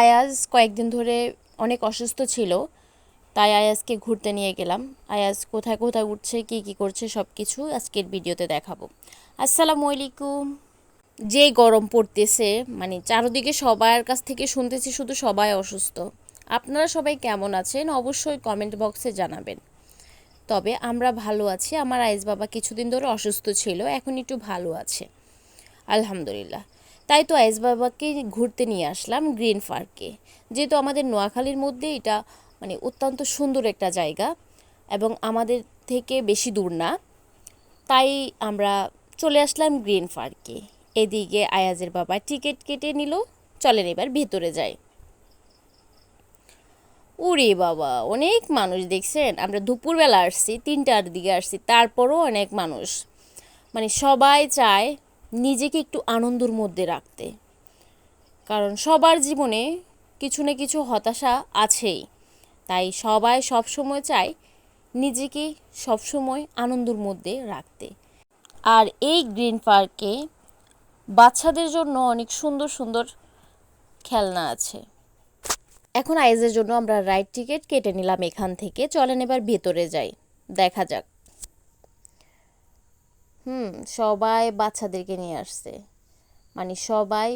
আয়াজ কয়েকদিন ধরে অনেক অসুস্থ ছিল, তাই আয়াজকে ঘুরতে নিয়ে গেলাম। আয়াজ কোথায় কোথায় উঠছে, কি কি করছে সব কিছু আজকের ভিডিওতে দেখাবো। আসসালামু আলাইকুম। যে গরম পড়তেছে মানে চারদিকে সবার কাছ থেকে শুনতেছি শুধু সবাই অসুস্থ। আপনারা সবাই কেমন আছেন? অবশ্যই কমেন্ট বক্সে জানাবেন। তবে আমরা ভালো আছি। আমার আয়েস বাবা কিছুদিন ধরে অসুস্থ ছিল, এখন একটু ভালো আছে। আলহামদুলিল্লাহ। তাই তো আয়েস বাবাকে ঘুরতে নিয়ে আসলাম গ্রিন পার্কে। যেহেতু আমাদের নোয়াখালীর মধ্যে এটা মানে অত্যন্ত সুন্দর একটা জায়গা এবং আমাদের থেকে বেশি দূর না, তাই আমরা চলে আসলাম গ্রিন পার্কে। এদিকে আয়াজের বাবা টিকিট কেটে নিল, চলেন এবার ভেতরে যাই। ওরে বাবা, অনেক মানুষ দেখছেন? আমরা দুপুরবেলা আসছি, তিনটার দিকে আসছি, তারপরও অনেক মানুষ। মানে সবাই চায় নিজেকে একটু আনন্দর মধ্যে রাখতে। কারণ সবার জীবনে কিছু না কিছু হতাশা আছেই। তাই সবাই সবসময় চায় নিজেকে সবসময় আনন্দর মধ্যে রাখতে। আর এই গ্রিন পার্কে বাচ্চাদের জন্য অনেক সুন্দর সুন্দর খেলনা আছে। এখন আইজের জন্য আমরা রাইড টিকিট কেটে নিলাম এখান থেকে। চলেন এবার ভেতরে যাই। দেখা যাক। হুম, সবাই বাচ্চাদেরকে নিয়ে আসছে। মানে সবাই,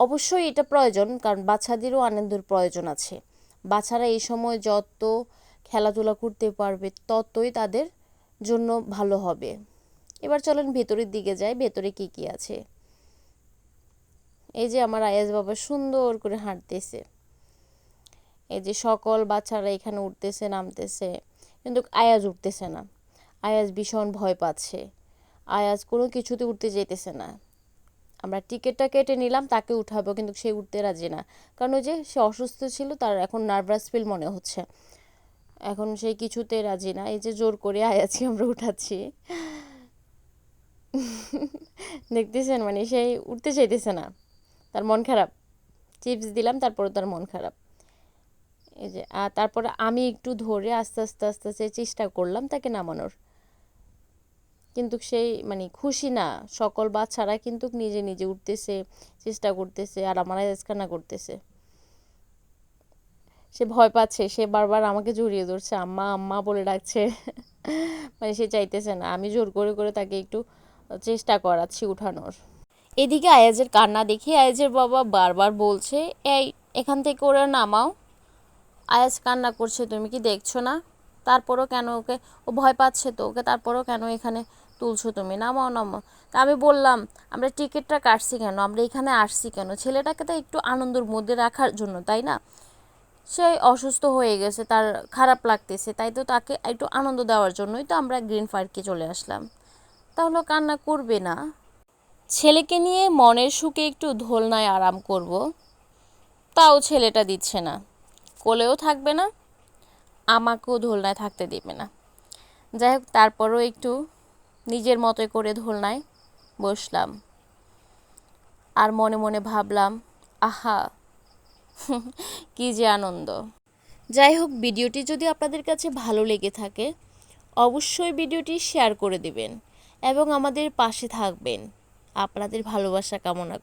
অবশ্যই এটা প্রয়োজন, কারণ বাচ্চাদেরও আনন্দের প্রয়োজন আছে। বাচ্চারা এই সময় যত খেলাধুলা করতে পারবে, ততই তাদের জন্য ভালো হবে। এবার চলেন ভেতরের দিকে যাই, ভেতরে কি কি আছে? এই যে আমার আয়াজ বাবা সুন্দর করে হাঁটতেছে। এই যে সকল বাচ্চারা এখানে উঠতেছে, নামতেছে, কিন্তু আয়াজ উঠতেছে না। আয়াজ ভীষণ ভয় পাচ্ছে। আয়াজ কোনো কিছুতে উঠতে যেতেছে না। আমরা টিকিটটা কেটে নিলাম, তাকে উঠাবো, কিন্তু সে উঠতে রাজি না। কারণ ওই যে সে অসুস্থ ছিল, তার এখন নার্ভাস ফিল মনে হচ্ছে। এখন সে কিছুতে রাজি না। এই যে জোর করে আয়াজকে আমরা উঠাচ্ছি। দেখতেছেন মানে সে উঠতে চাইতেছে না। তার মন খারাপ। চিপস দিলাম, তারপরে তার মন খারাপ। এই যে আর তারপরে আমি একটু ধরে আস্তে আস্তে আস্তে আস্তে চেষ্টা করলাম তাকে নামানোর। কিন্তু সেই মানে খুশি না। সকল বাচ্চারা কিন্তু নিজে নিজে উঠতেছে, চেষ্টা করতেছে আর আমার আজকানা করতেছে। সে ভয় পাচ্ছে, সে বারবার আমাকে জড়িয়ে ধরছে, আম্মা আম্মা বলে ডাকছে। মানে সে চাইতেছে না। আমি জোর করে করে তাকে একটু চেষ্টা করাচ্ছি উঠানোর। এদিকে আয়াজের কান্না দেখে আয়াজের বাবা বারবার বলছে, এই, এখান থেকে ওরা নামাও। আয়াজ কান্না করছে, তুমি কি দেখছ না? তারপরও কেন ওকে, ও ভয় পাচ্ছে তো, ওকে তারপরও কেন এখানে তুলছো তুমি, নামাও নামাও। তা আমি বললাম, আমরা টিকিটটা কাটছি কেন? আমরা এখানে আসছি কেন? ছেলেটাকে তো একটু আনন্দের মধ্যে রাখার জন্য, তাই না? সে অসুস্থ হয়ে গেছে, তার খারাপ লাগতেছে, তাই তো তাকে একটু আনন্দ দেওয়ার জন্যই তো আমরা গ্রিন পার্কে চলে আসলাম। তাহলে কান্না করবে না। ছেলেকে নিয়ে মনের সুখে একটু ধোলনায় আরাম করব। তাও ছেলেটা দিচ্ছে না। কোলেও থাকবে না, আমাকেও ধোলনায় থাকতে দেবে না। যাই হোক, তারপরও একটু নিজের মতো করে দোলনায় বসলাম। আর মনে মনে ভাবলাম, আহা, কি যে আনন্দ। যাই হোক, ভিডিওটি যদি আপনাদের কাছে ভালো লেগে থাকে, অবশ্যই ভিডিওটি শেয়ার করে দিবেন এবং আমাদের পাশে থাকবেন। আপনাদের ভালোবাসা কামনা